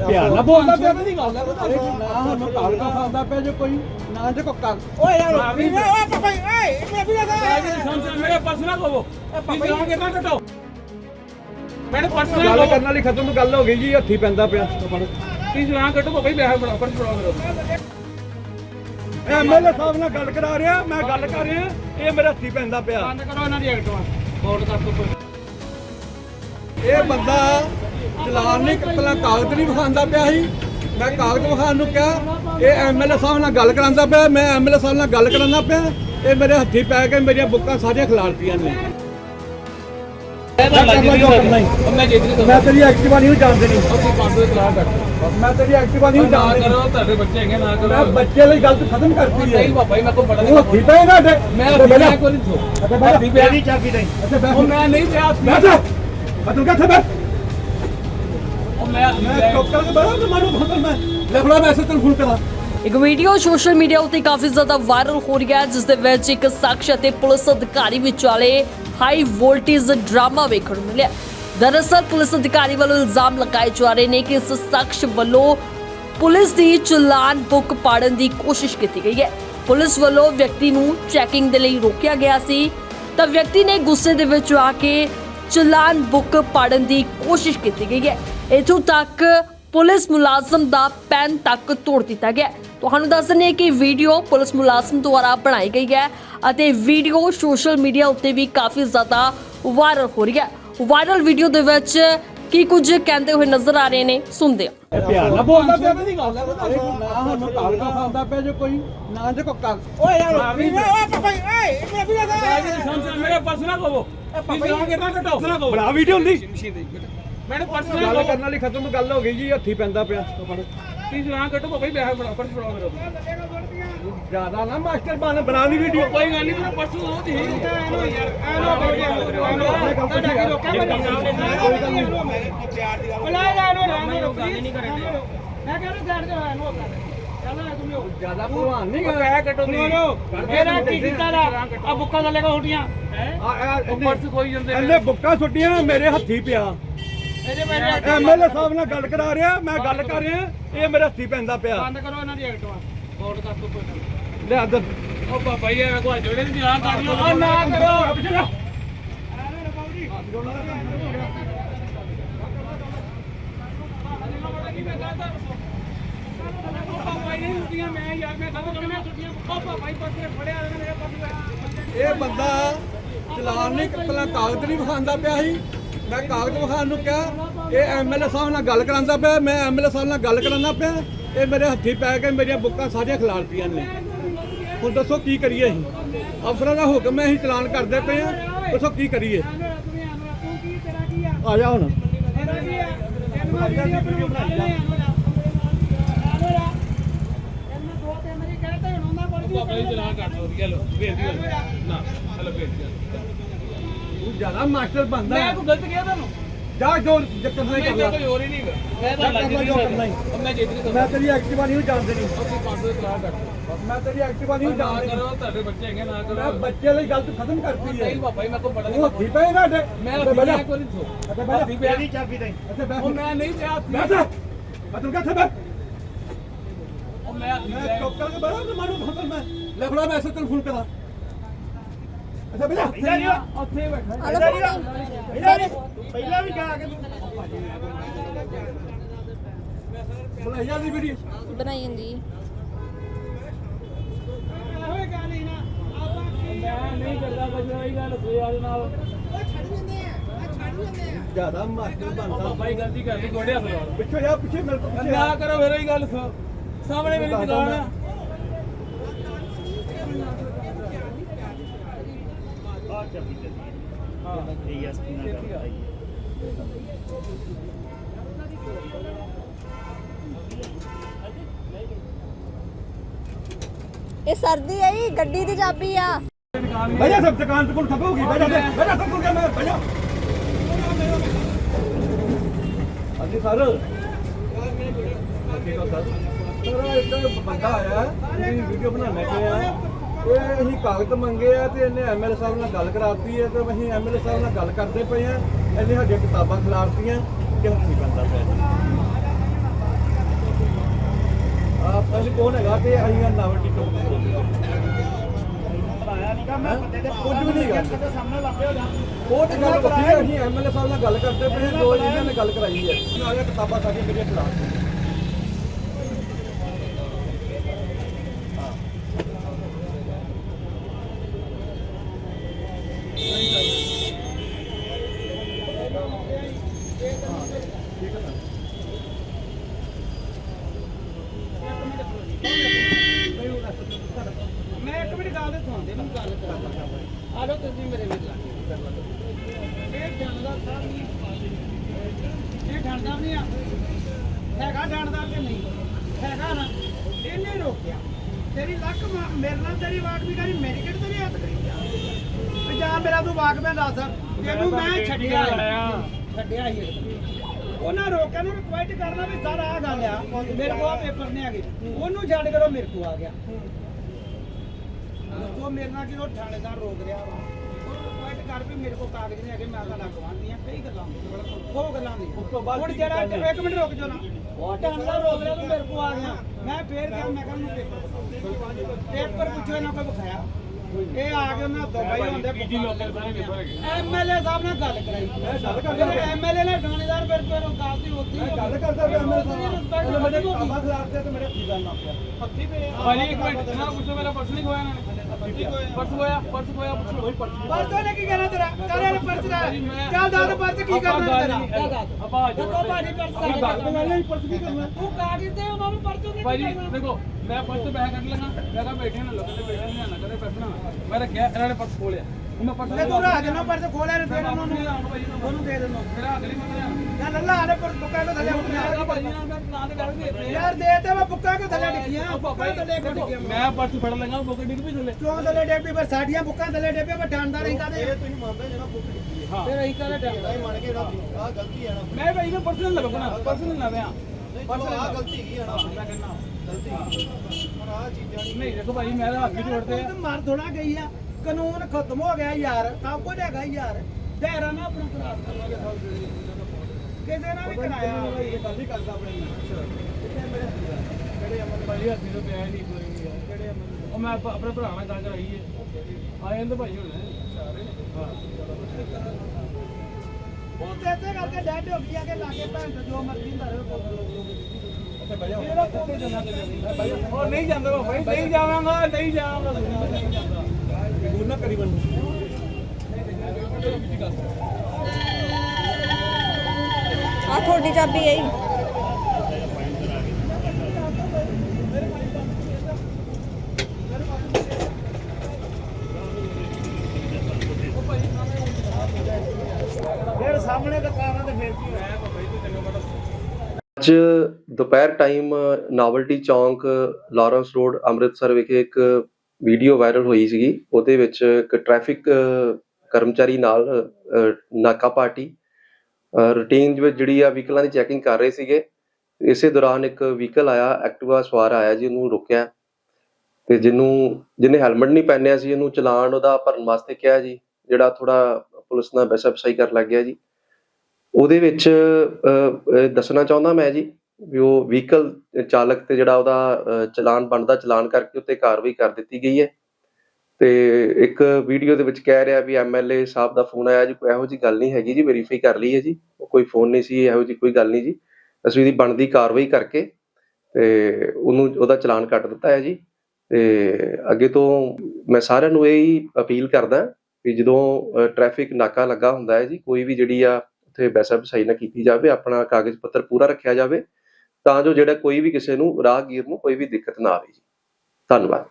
ਪਿਆਰ ਨਾਲ ਬੋਲਦਾ ਪਿਆ ਨਹੀਂ ਗੱਲ ਹੈ ਨਾ ਹੁਣ ਕਾਲ ਦਾ ਖਾਂਦਾ ਪਿਆ ਜੇ ਕੋਈ ਨਾ ਜੇ ਕੋ ਕਾਲ। ਓਏ ਯਾਰ ਓਏ ਪਾਪਾ ਓਏ ਮੈਂ ਵੀ ਲਗਾ ਮੇਰੇ ਪਰਸ ਨਾ ਲਵੋ ਤੁਸੀਂ ਚਲਾ ਕੇ ਨਾ ਕੱਟੋ ਮੇਰੇ ਪਰਸ ਨਾ ਗੱਲ ਕਰਨ ਵਾਲੀ ਖਤਮ ਗੱਲ ਹੋ ਗਈ ਜੀ ਹੱਥੀ ਪੈਂਦਾ ਪਿਆ। ਤੁਸੀਂ ਚਲਾ ਕੱਟੋ ਭਾਈ ਬੈਠ ਬੜਾ ਪਰਸ ਬੜਾ ਕਰੋ ਐਮਐਲਏ ਸਾਹਿਬ ਨਾਲ ਗੱਲ ਕਰਾ ਰਿਹਾ ਮੈਂ ਗੱਲ ਕਰ ਰਿਹਾ ਇਹ ਮੇਰੇ ਹੱਥੀ ਪੈਂਦਾ ਪਿਆ। ਬੰਦ ਕਰੋ ਇਹਨਾਂ ਦੀ ਐਕਟਵਾ ਕੋਡ ਕਰ ਦੋ ਇਹ ਬੰਦਾ ਚਲਾਨ ਨਹੀਂ ਪਹਿਲਾਂ ਕਾਗਜ਼ ਨਹੀਂ ਵਿਖਾਉਂਦਾ ਪਿਆ ਸੀ। ਮੈਂ ਕਾਗਜ਼ ਵਿਖਾਉਣ ਨੂੰ ਕਿਹਾ ਇਹ ਐਮਐਲਏ ਸਾਹਿਬ ਨਾਲ ਗੱਲ ਕਰਾਉਂਦਾ ਪਿਆ ਮੈਂ ਐਮਐਲਏ ਸਾਹਿਬ ਨਾਲ ਗੱਲ ਕਰਾਉਂਦਾ ਪਿਆ ਇਹ ਮੇਰੇ ਹੱਥੀ ਪੈ ਕੇ ਮੇਰੀਆਂ ਬੁੱਕਾਂ ਸਾਰੀਆਂ ਖਿਲਾਰਤੀਆਂ ਨੇ। ਮੈਂ ਨਹੀਂ। ਮੈਂ ਤੇਰੀ ਐਕਟਿਵਾ ਨਹੀਂ ਜਾਣ ਦੇਣੀ ਅਸੀਂ ਪੰਜ ਦੇ ਚਲਾ ਕੱਟ ਮੈਂ ਤੇਰੀ ਐਕਟਿਵਾ ਨਹੀਂ ਨਾ ਜਾਣ ਦੇਣੀ ਕਰੋ ਤੁਹਾਡੇ ਬੱਚੇ ਹੈਗੇ ਨਾ ਕਰੋ। ਮੈਂ ਬੱਚੇ ਲਈ ਗਲਤ ਖਤਮ ਕਰਤੀ ਹੈ। ਨਹੀਂ ਬਾਬਾ ਜੀ ਮੈਂ ਕੋ ਬੜਾ ਉਹ ਹੱਥੀ ਪਏ ਨਾ ਮੈਂ। ਮੈਂ ਕੋਈ ਨਹੀਂ। ਸੋ ਅੱਛਾ, ਪਿਆ ਨਹੀਂ ਚਾਬੀ ਨਹੀਂ ਅੱਛਾ ਮੈਂ ਨਹੀਂ ਪਿਆ ਬੈਠ ਜਾ। ਮੈਂ ਤੂੰ ਕਿੱਥੇ ਬੈਠ ਮੈਂ ਹੱਥੀ ਮੈਂ ਪਿਆ ਚੁੱਪ ਕਰਕੇ ਬੈਠਾ ਤੇ ਮਾਰੂ ਫੋਨ ਮੈਂ। ਲੈ ਫੜਾ ਮੈਂ ਇਸੇ ਫੋਨ ਕਰਾਂ। ਇੱਕ ਵੀਡੀਓ ਸੋਸ਼ਲ ਮੀਡੀਆ ਉੱਤੇ ਕਾਫੀ ਜ਼ਿਆਦਾ ਵਾਇਰਲ ਹੋ ਰਿਹਾ ਹੈ ਜਿਸ ਦੇ ਵਿੱਚ ਇੱਕ ਸ਼ਖਸ ਅਤੇ ਪੁਲਿਸ ਅਧਿਕਾਰੀ ਵਿਚਾਲੇ ਹਾਈ ਵੋਲਟੇਜ ਡਰਾਮਾ ਵੇਖਣ ਨੂੰ ਮਿਲਿਆ। ਦਰਅਸਲ ਪੁਲਿਸ ਅਧਿਕਾਰੀ ਵੱਲੋਂ ਇਲਜ਼ਾਮ ਲਗਾਏ ਜਾ ਰਹੇ ਨੇ ਕਿ ਇਸ ਸ਼ਖਸ ਵੱਲੋਂ ਪੁਲਿਸ ਦੀ ਚਲਾਨ ਬੁੱਕ ਪਾੜਨ ਦੀ ਕੋਸ਼ਿਸ਼ ਕੀਤੀ ਗਈ ਹੈ। ਪੁਲਿਸ ਵੱਲੋਂ ਵਿਅਕਤੀ ਨੂੰ ਚੈਕਿੰਗ ਦੇ ਲਈ ਰੋਕਿਆ ਗਿਆ ਸੀ। ਤਾਂ ਵਿਅਕਤੀ ਨੇ ਗੁੱਸੇ ਦੇ ਵਿੱਚ ਆ ਕੇ ਚਲਾਨ ਬੁੱਕ ਪਾੜਨ ਦੀ ਕੋਸ਼ਿਸ਼ ਕੀਤੀ ਗਈ ਹੈ। ਇਥੋਂ ਤੱਕ ਪੁਲਿਸ ਮੁਲਾਜ਼ਮ ਦਾ ਪੈਨ ਤੱਕ ਤੋੜ ਦਿੱਤਾ ਗਿਆ ਤੁਹਾਨੂੰ ਦੱਸ ਦਿੰਦੇ ਹਾਂ ਕਿ ਵੀਡੀਓ ਪੁਲਿਸ ਮੁਲਾਜ਼ਮ ਦੁਆਰਾ ਬਣਾਈ ਗਈ ਹੈ ਅਤੇ ਵੀਡੀਓ ਸੋਸ਼ਲ ਮੀਡੀਆ ਉੱਤੇ ਵੀ ਕਾਫੀ ਜ਼ਿਆਦਾ ਵਾਇਰਲ ਹੋ ਰਹੀ ਹੈ। ਵਾਇਰਲ ਵੀਡੀਓ ਦੇ ਵਿੱਚ ਕੀ ਕੁਝ ਕਹਿੰਦੇ ਹੋਏ ਨਜ਼ਰ ਆ ਰਹੇ ਨੇ ਸੁਣਦੇ ਹਾਂ। ਇਹ ਪਿਆਰ ਨਾਲ ਬੋਲਦਾ ਪਿਆ ਨਹੀਂ ਗੱਲ ਹੈ ਨਾ ਹੁਣ ਕਾਲ ਦਾ ਖਾਂਦਾ ਪਿਆ ਜੇ ਕੋਈ ਨਾ ਜੇ ਕੋ ਕਾਲ ਓਏ ਯਾਰ ਓਏ ਪਾਪਾ ਓਏ ਮੇਰੇ ਪਰਸ ਨਾ ਲਵੋ ਤੁਸੀਂ ਚਲਾ ਕੇ ਨਾ ਕੱਟੋ ਨਾ ਲਵੋ ਬੜਾ ਵੀਡੀਓ ਹੁੰਦੀ। ਮੇਰੇ ਪਰਸ ਨਾ ਗੱਲ ਕਰਨ ਵਾਲੀ ਖਤਮ ਗੱਲ ਹੋ ਗਈ ਜੀ ਹੱਥੀ ਪੈਂਦਾ ਪਿਆ। ਤੁਸੀਂ ਚਲਾ ਕੱਟੋ ਭਾਈ ਬੜਾ ਬੜਾ ਕਰੋ ਜ਼ਿਆਦਾ ਨਾ ਮਾਸਟਰ ਬਣ ਬਣਾ ਦੀ ਵੀਡੀਓ ਕੋਈ ਗੱਲ ਨਹੀਂ ਮੇਰੇ ਪਰਸ ਲਓ ਜੀ ਐਨੋ ਯਾਰ ਐਨੋ ਜ਼ਿਆਦਾ ਭਲਵਾਨ ਨਹੀਂ ਗਾ ਕਹਿ ਕੱਟੋ ਮੇਰਾ ਕੀ ਕੀਤਾ ਦਾ? ਆ ਬੁੱਕਾਂ ਦਾ ਲੈ ਕੇ ਹੁਟੀਆਂ। ਪਰਸ ਕੋਈ ਜਾਂਦੇ ਇਹਨੇ ਬੁੱਕਾਂ ਸੁੱਟੀਆਂ ਮੇਰੇ ਹੱਥੀ ਪਿਆ। ਇਹਦੇ ਮੇਰੇ ਐਮਐਲਏ ਸਾਹਿਬ ਨਾਲ ਗੱਲ ਕਰਾ ਰਿਹਾ ਮੈਂ ਗੱਲ ਕਰ ਰਿਹਾ ਇਹ ਮੇਰੇ ਹੱਥੀ ਪੈਂਦਾ ਪਿਆ। ਬੰਦ ਕਰੋ ਇਹਨਾਂ ਦੀ ਐਕਟਵਾ। ਕਰ ਕੋਈ ਲੈ ਉਹ ਬਾਬਾ ਜੀ ਐਵੇਂ ਕੋਈ ਜੋੜੇ ਕਰ ਲਓ। ਉਹ ਨਾ ਕਰੋ। ਇਹ ਬੰਦਾ ਚਲਾਨ ਨਹੀਂ ਪਹਿਲਾਂ ਕਾਗਜ਼ ਨਹੀਂ ਵਿਖਾਉਂਦਾ ਪਿਆ ਸੀ। ਮੈਂ ਕਾਗਜ਼ ਵਿਖਾਉਣ ਨੂੰ ਕਿਹਾ, ਇਹ ਐਮਐਲਏ ਸਾਹਿਬ ਨਾਲ ਗੱਲ ਕਰਾਉਂਦਾ ਪਿਆ, ਮੈਂ ਐਮਐਲਏ ਸਾਹਿਬ ਨਾਲ ਗੱਲ ਕਰਾਉਂਦਾ ਪਿਆ, ਇਹ ਮੇਰੇ ਹੱਥੀ ਪੈ ਕੇ ਮੇਰੀਆਂ ਬੁੱਕਾਂ ਸਾਰੀਆਂ ਖਿਲਾਰਤੀਆਂ ਨੇ। ਹੁਣ ਦੱਸੋ ਕੀ ਕਰੀਏ ਅਸੀਂ? ਅਫਸਰਾਂ ਦਾ ਹੁਕਮ ਹੈ ਅਸੀਂ ਚਲਾਨ ਕਰਦੇ ਪਏ ਆ ਦੱਸੋ ਕੀ ਕਰੀਏ? ਆ ਜਾ ਹੁਣ। ਬਾਬਾ ਜੀ ਚਲਾਨ ਕਰ ਦੋ ਵਧੀਆ ਲੋ ਭੇਜ ਦਿਓ। ਨਾ ਚਲੋ ਭੇਜ ਦਿਓ। ਤੂੰ ਜ਼ਿਆਦਾ ਮਾਸਟਰ ਬਣਦਾ ਮੈਂ ਕੋਈ ਗਲਤ ਕਿਹਾ ਤੁਹਾਨੂੰ? ਜਾ ਜੋ ਚੱਕਰ ਨਹੀਂ ਨਹੀਂ ਕਰਦਾ ਕੋਈ ਹੋਰ ਹੀ ਨਹੀਂ ਗਾ। ਮੈਂ ਤਾਂ ਲੱਗ ਨਹੀਂ ਸਕਦਾ ਮੈਂ ਜਿੱਦ ਨਹੀਂ ਮੈਂ ਤੇਰੀ ਐਕਟਿਵਾ ਨਹੀਂ ਜਾਣ ਦੇਣੀ ਅਸੀਂ ਪੰਜ ਦੇ ਚਲਾਨ ਕੱਟ ਮੈਂ ਤੇਰੀ ਐਕਟਿਵਾ ਨਹੀਂ ਨਾ ਜਾਣ ਦੇਣੀ ਕਰੋ ਤੁਹਾਡੇ ਬੱਚੇ ਹੈਗੇ ਨਾ ਮੈਂ ਕਰੋ ਬੱਚੇ ਲਈ ਗਲਤ ਖਤਮ ਕਰਤੀ ਹੈ। ਨਹੀਂ ਬਾਬਾ ਜੀ ਮੈਂ ਕੋ ਬੜਾ ਉਹ ਹੱਥੀ ਪਏ ਨਾ ਅੱਡੇ ਮੈਂ। ਹੱਥੀ ਕੋਈ ਨਹੀਂ ਸੋ ਅੱਛਾ, ਬਹਿ ਜਾ। ਹੱਥੀ ਪਿਆ ਨਹੀਂ ਚਾਬੀ ਨਹੀਂ। ਅੱਛਾ ਬੈਠ ਉਹ ਮੈਂ ਨਹੀਂ ਪਿਆ ਹੱਥੀ ਬੈਠ। ਮੈਂ ਤੂੰ ਕਿੱਥੇ ਬੈਠ ਉਹ ਮੈਂ ਹੱਥੀ ਮੈਂ ਪਿਆ ਚੁੱਪ ਕਰਕੇ ਬੈਠਾ ਤੇ ਮਾਰੂ ਫੋਨ ਮੈਂ। ਲੈ। ਫੜਾ ਮੈਂ ਇਸੇ ਫੋਨ ਕਰਾਂ। ਅੱਛਾ ਬਹਿ ਜਾ ਉੱਥੇ ਬੈਠਾ। ਪਹਿਲਾਂ ਵੀ ਜਾ ਕੇ ਬੁਲਾਈ ਜਾਂਦੀ ਵੀਡੀਓ। ਬਣਾਈ ਜਾਂਦੀ ਮੈਂ ਨਹੀਂ ਕਰਦਾ ਬਜਰਾ ਇਹ ਗੱਲ ਸੋਇਆ ਦੇ ਨਾਲ। ਜ਼ਿਆਦਾ ਮਾਸਟਰ ਉਹ ਬਣਦਾ ਬਾਬਾ ਜੀ ਗਲਤੀ ਕਰ ਲਈ ਗੋਡੇ ਹੱਥ ਲਾਉਣ ਪਿੱਛੇ ਜਾ ਪਿੱਛੇ ਮੇਰੇ ਕੋਲ ਪਿੱਛੇ ਨਾ। ਕਰੋ ਫਿਰ ਇਹ ਗੱਲ ਸੋ ਸਾਹਮਣੇ ਮੇਰੀ ਦੁਕਾਨ ਆ। ਇਹ ਸਰਦੀ ਆਈ ਗੱਡੀ ਦੀ ਚਾਬੀ ਆ। ਦੁਕਾਨ ਬਹਿ ਜਾ ਸਭ ਦੁਕਾਨ ਤੇ ਕੋਲ ਖਪੋਗੀ ਬਹਿ ਜਾ ਤੇ, ਬਹਿ ਜਾ ਸਭ ਕੋਲ ਮੈਂ ਬਹਿ ਜਾ ਹਾਂਜੀ ਸਰ। ਸਰ ਇੱਕ ਇਹ ਅਸੀਂ ਕਾਗਜ਼ ਮੰਗੇ ਆ ਤੇ ਇਹਨੇ ਐਮਐਲਏ ਸਾਹਿਬ ਨਾਲ ਗੱਲ ਕਰਾਤੀ ਹੈ ਤੇ ਅਸੀਂ ਐਮਐਲਏ ਸਾਹਿਬ ਨਾਲ ਗੱਲ ਕਰਦੇ ਪਏ ਆ। ਇਹਨੇ ਸਾਡੀਆਂ ਕਿਤਾਬਾਂ ਖਿਲਾਰਤੀਆਂ ਕਿ ਹੱਥੀ ਪੈਂਦਾ ਪਿਆ ਚ ਕੌਣ ਹੈਗਾ ਤੇ ਅਸੀਂ ਆ। ਨਾਵਟੀ ਤੋਂ ਕੁਝ ਵੀ ਨਹੀਂ ਗੱਲ ਉਹ ਤੇ ਗੱਲ ਵੱਖਰੀ ਅਸੀਂ ਐਮਐਲਏ ਸਾਹਿਬ ਨਾਲ ਗੱਲ ਕਰਦੇ ਪਏ ਹਾਂ, ਜੋ ਇਹਨਾਂ ਨੇ ਗੱਲ ਕਰਾਈ ਹੈ ਨਾਲੇ ਕਿਤਾਬਾਂ ਸਾਡੀਆਂ ਮੇਰੀਆਂ ਖਿਲਾਫ ਮੈਂ ਇੱਕ ਮਿੰਟ ਗੱਲ ਤੇ ਸੁਣਦੇ ਮੈਨੂੰ ਗੱਲ ਕਰਾ ਆ ਲਓ ਤੁਸੀਂ ਮੇਰੇ ਵਿੱਚ ਲਾ ਇਹ ਜਾਣਦਾ ਸਾਹਿਬ ਨਹੀਂ ਇਹ ਜਾਣਦਾ ਨਹੀਂ ਆ। ਹੈਗਾ ਜਾਣਦਾ ਕਿ ਨਹੀਂ? ਹੈਗਾ ਨਾ। ਇਹਨੇ ਰੋਕਿਆ। ਤੇਰੀ ਲੱਕ ਮੇਰੇ ਨਾਲ ਤੇਰੀ ਵਾਟ ਵੀ ਕਰੀ ਮੇਰੀ ਕਿਹੜੀ ਤੇਰੀ ਹੱਥ ਕਰੀ ਜਾ ਮੇਰਾ ਤੂੰ ਵਾਕ ਮੈਂ ਦੱਸ ਤੈਨੂੰ ਮੈਂ ਛੱਡਿਆ। ਛੱਡਿਆ ਹੀ ਉਹਨਾਂ ਰੋਕਿਆ ਨੂੰ ਰਿਕੁਐਸਟ ਕਰਨਾ ਵੀ ਸਰ ਆ ਗੱਲ ਆ ਮੇਰੇ ਕੋਲ ਪੇਪਰ ਨਹੀਂ ਹੈਗੇ। ਉਹਨੂੰ ਛੱਡ ਕਰੋ ਮੇਰੇ ਕੋਲ ਆ ਗਿਆ। ਜੋ ਮੇਰੇ ਨਾਲ ਕਿਹੋ ਥਾਣੇਦਾਰ ਰੋਕ ਰਿਹਾ ਵਾ ਕਰ ਵੀ ਮੇਰੇ ਕੋਲ ਕਾਗਜ਼ ਨਹੀਂ ਹੈਗੇ ਮੈਂ ਤਾਂ ਲਗਵਾਉਂਦੀ ਆ ਕਈ ਗੱਲਾਂ ਉਹ ਗੱਲਾਂ ਦੀ ਹੁਣ ਜਿਹੜਾ ਇੱਕ ਮਿੰਟ ਰੁਕ ਜਾ ਨਾ। ਉਹ ਥਾਣੇਦਾਰ ਰੋਕ ਰਿਹਾ ਤੂੰ ਮੇਰੇ ਕੋਲ ਆ ਗਿਆ। ਮੈਂ ਫੇਰ ਕਿਹਾ ਮੈਂ ਕਿਹਾ ਉਹਨੂੰ ਪੇਪਰ ਪੇਪਰ ਕੋਈ ਵਿਖਾਇਆ। ਇਹ ਆ ਕੇ ਉਹਨਾਂ ਦੁਬਈ ਹੁੰਦੇ ਪੀਜੀ ਲੋਕਲ ਸਾਰੇ ਹੈਗੇ। ਐਮਐਲਏ ਸਾਹਿਬ ਨਾਲ ਗੱਲ ਕਰਾਈ। ਗੱਲ ਕਰਦਾ। ਐਮਐਲਏ ਨੇ ਥਾਣੇਦਾਰ ਫਿਰ ਕੋਈ ਰੁਕਾਵਟ ਨਹੀਂ ਹੁੰਦੀ ਗੱਲ ਕਰਦਾ ਪਿਆ ਐਮਐਲਏ ਸਾਹਿਬ ਮੇਰੇ ਕਿਤਾਬਾਂ ਖਿਲਾਫ ਤੇ ਮੇਰੇ ਕੀ ਗੱਲ ਨਾ ਪਿਆ। ਹੱਥੀ ਪਏ ਭਾਜੀ ਇੱਕ ਮਿੰਟ ਨਾ ਪੁੱਛੋ ਮੇਰਾ ਪਰਸ ਨਹੀਂ ਖੋਇਆ ਇਹਨਾਂ ਨੇ। ਪਰਸ ਖੋਇਆ ਪਰਸ ਖੋਇਆ ਪੁੱਛੋ ਕੋਈ ਪਰਸ ਪਰਚਾ ਨੇ ਕੀ ਕਹਿਣਾ ਤੇਰਾ? ਕਰੇ ਪਰਚ ਦਾ। ਚੱਲ ਦੱਸ ਪਰਚ ਕੀ ਕਰਨਾ ਤੇਰਾ। ਆਪਾਂ ਅੱਜ ਦੱਸੋ ਭਾਜੀ ਪਰਚ ਦਾ ਕੀ ਗੱਲ ਕਰਨਾ। ਨਹੀਂ ਪਰਸ ਕੀ ਕਰਨਾ? ਤੂੰ ਕਾਗਜ਼ ਦੇ ਉਹਨਾਂ ਨੂੰ ਪਰਚੋਂ ਨਹੀਂ ਭਾਜੀ ਕਰਨਾ? ਦੇਖੋ ਮੈਂ ਪਰਸ ਪੈਸੇ ਕੱਢ ਲਗਾ ਮੈਂ ਕਿਹਾ ਬੈਠੇ ਨਾ ਲੋਕਾਂ ਦੇ ਬੈਠੇ ਨਾ ਕਦੇ ਪੈਸੇ ਨਾ ਮੈਂ ਰੱਖਿਆ ਇਹਨਾਂ ਨੇ ਪਰਸ ਖੋਲਿਆ ਤੇ ਤੂੰ ਰਾਜ ਨਾ ਪਰਚ ਖੋਲਿਆ ਨੇ ਦੇ ਦੇਣਾ ਉਹਨੂੰ। ਉਹਨੂੰ ਦੇ ਦੇਣਾ। ਮੇਰਾ ਅਗਲੀ ਮੰਗਿਆ ਚੱਲ ਅੱਲਾ ਆਲੇ ਪਰ ਬੁੱਕਾ ਕੋ ਥੱਲੇ ਉੱਠਿਆ ਭਾਜੀ ਨਾਲ ਮੈਂ ਨਾਂ ਤੇ ਗੱਲ ਦੇ ਯਾਰ ਦੇ ਤੇ ਮੈਂ ਬੁੱਕਾ ਕੋ ਥੱਲੇ ਡਿੱਗੀਆਂ ਬੁੱਕਾ ਥੱਲੇ ਕੋ ਡਿੱਗੀਆਂ ਮੈਂ ਪਰਸ ਫੜ ਲਗਾ ਬੋਕੇ ਡਿੱਗ ਵੀ ਥੱਲੇ। ਕਿਉਂ ਥੱਲੇ ਡਿੱਗ ਪਈ? ਪਰ ਸਾਡੀਆਂ ਬੁੱਕਾਂ ਥੱਲੇ ਡਿੱਗ ਪਈ ਪਰ ਡਾਂਦਾ ਨਹੀਂ ਕਾਦੇ ਤੁਸੀਂ ਮੰਨਦੇ ਜਿਹੜਾ ਬੁੱਕ ਹਾਂ। ਫਿਰ ਅਸੀਂ ਕਾਦੇ ਡਾਂਦਾ ਮੰਨ ਕੇ ਨਾ ਆ ਗਲਤੀ ਹੈ ਨਾ। ਮੈਂ ਭਾਈ ਮੈਂ ਪਰਸ ਨਹੀਂ ਲਗਾ ਪਰਸ ਨਹੀਂ ਲਵਿਆ ਪਰ ਆ ਗਲਤੀ ਹੈਗੀ ਹੈ ਨਾ ਮੈਂ ਕਹਿੰਦਾ। ਗਲਤੀ ਪਰ ਆ ਚੀਜ਼ਾਂ ਨਹੀਂ ਨਹੀਂ ਦੇਖੋ ਭਾਈ ਮੈਂ ਤਾਂ ਹੱਥ ਵੀ ਜੋੜਦੇ ਆ। ਮਰ ਥੋੜਾ ਗਈ ਆ। ਕਾਨੂੰਨ ਖਤਮ ਹੋ ਗਿਆ ਯਾਰ ਸਭ ਕੁਝ ਹੈਗਾ ਯਾਰ। ਦਾਇਰਾ ਨਾ ਆਪਣਾ ਕਰਾ ਕਿਸੇ ਨਾਲ ਵੀ ਕਰਾਇਆ। ਇਹ ਗੱਲ ਨਹੀਂ ਕਰਦਾ ਆਪਣੇ ਨਾਲ। ਕਿਹੜੇ ਅਮਨ ਭਾਈ ਹੱਥ ਤਾਂ ਪਿਆ ਹੀ ਨਹੀਂ ਕੋਈ ਯਾਰ ਕਿਹੜੇ ਅਮਨ ਉਹ ਮੈਂ ਆਪ- ਆਪਣੇ ਭਰਾ ਨਾਲ ਗੱਲ ਕਰਾਈ ਹੈ। ਆਏ ਜਾਂਦੇ ਭਾਈ ਹੋਣੇ। ਸਾਰੇ? ਹਾਂ। ਉਹ ਤੇ ਤੇ ਕਰਕੇ ਡੈਡ ਹੋ ਗਿਆ ਕਿ ਲਾਗੇ ਭੈਣ ਤੋਂ ਜੋ ਮਰਜ਼ੀ ਹੁੰਦਾ ਰਹੇ ਤੇ ਉਹ ਨਹੀਂ ਜਾਂਦਾ ਉਹ ਭਾਈ ਨਹੀਂ ਜਾਵਾਂਗਾ ਨਹੀਂ ਜਾਵਾਂਗਾ। ਨਾ ਕਰੀ ਬੰਦ? ਆ ਤੁਹਾਡੀ ਚਾਬੀ ਆਈ ਫਿਰ ਸਾਹਮਣੇ ਦੁਕਾਨਾਂ ਤੇ ਫਿਰ ਕੀ ਹੋਇਆ? ਅੱਜ ਦੁਪਹਿਰ time novelty Chowk Lawrence road Amritsar ਵਿਖੇ ਇੱਕ ਵੀਡੀਓ ਵਾਇਰਲ ਹੋਈ ਸੀਗੀ ਉਹਦੇ ਵਿੱਚ ਇੱਕ ਟ੍ਰੈਫਿਕ ਕਰਮਚਾਰੀ ਨਾਲ ਅ, ਨਾਕਾ ਪਾਰਟੀ ਰੂਟੀਨ ਵਿੱਚ ਜਿਹੜੀ ਆ ਵਹੀਕਲਾਂ ਦੀ ਚੈਕਿੰਗ ਕਰ ਰਹੇ ਸੀਗੇ। ਇਸੇ ਦੌਰਾਨ ਇੱਕ ਵਹੀਕਲ ਆਇਆ ਐਕਟਿਵਾ ਸਵਾਰ ਆਇਆ ਜੀ ਉਹਨੂੰ ਰੋਕਿਆ। ਤੇ ਜਿਹਨੂੰ ਜਿਹਨੇ ਹੈਲਮਟ ਨਹੀਂ ਪਹਿਨਿਆ ਸੀ ਉਹਨੂੰ ਚਲਾਨ ਉਹਦਾ ਭਰਨ ਵਾਸਤੇ ਕਿਹਾ ਜੀ ਜਿਹੜਾ ਥੋੜਾ ਪੁਲਿਸ ਨਾਲ ਬੈਸਪਸਾਈ ਕਰਨ ਲੱਗ ਗਿਆ ਜੀ। ਉਹਦੇ ਵਿੱਚ ਦੱਸਣਾ ਚਾਹੁੰਦਾ ਮੈਂ ਜੀ ਵੀ ਉਹ ਵਹੀਕਲ ਚਾਲਕ ਤੇ ਜਿਹੜਾ ਉਹਦਾ ਚਲਾਨ ਬਣਦਾ, ਚਲਾਨ ਕਰਕੇ ਉੱਤੇ ਕਾਰਵਾਈ ਕਰ ਦਿੱਤੀ ਗਈ ਹੈ। ਤੇ ਇੱਕ ਵੀਡੀਓ ਦੇ ਵਿੱਚ ਕਹਿ ਰਿਹਾ ਵੀ ਐਮਐਲਏ ਸਾਹਿਬ ਦਾ ਫੋਨ ਆਇਆ ਜੀ, ਕੋਈ ਇਹੋ ਜੀ ਗੱਲ ਨਹੀਂ ਹੈਗੀ ਜੀ ਵੈਰੀਫਾਈ ਕਰ ਲਈ ਹੈ ਜੀ। ਉਹ ਕੋਈ ਫੋਨ ਨਹੀਂ ਸੀ, ਇਹੋ ਜੀ ਕੋਈ ਗੱਲ ਨਹੀਂ ਜੀ। ਅਸੀਂ ਉਹਦੀ ਬਣਦੀ ਕਾਰਵਾਈ ਕਰਕੇ ਤੇ ਉਹਨੂੰ, ਉਹਦਾ ਚਲਾਨ ਕੱਟ ਦਿੱਤਾ ਹੈ ਜੀ। ਤੇ ਅੱਗੇ ਤੋਂ ਮੈਂ ਸਾਰਿਆਂ ਨੂੰ ਇਹ ਹੀ ਅਪੀਲ ਕਰਦਾ ਵੀ ਜਦੋਂ ਟ੍ਰੈਫਿਕ ਨਾਕਾ ਲੱਗਾ ਹੁੰਦਾ ਹੈ ਜੀ, ਕੋਈ ਵੀ ਜਿਹੜੀ ਆ ਉੱਥੇ ਵੈਸਾ ਸਹੀ ਨਾ ਕੀਤੀ ਜਾਵੇ, ਆਪਣਾ ਕਾਗਜ਼ ਪੱਤਰ ਪੂਰਾ ਰੱਖਿਆ ਜਾਵੇ। ਤਾਂ ਜੋ ਜਿਹੜਾ ਕੋਈ ਵੀ ਕਿਸੇ ਨੂੰ ਰਾਹਗੀਰ ਨੂੰ ਕੋਈ ਵੀ ਦਿੱਕਤ ਨਾ ਆਵੇ ਜੀ। ਧੰਨਵਾਦ।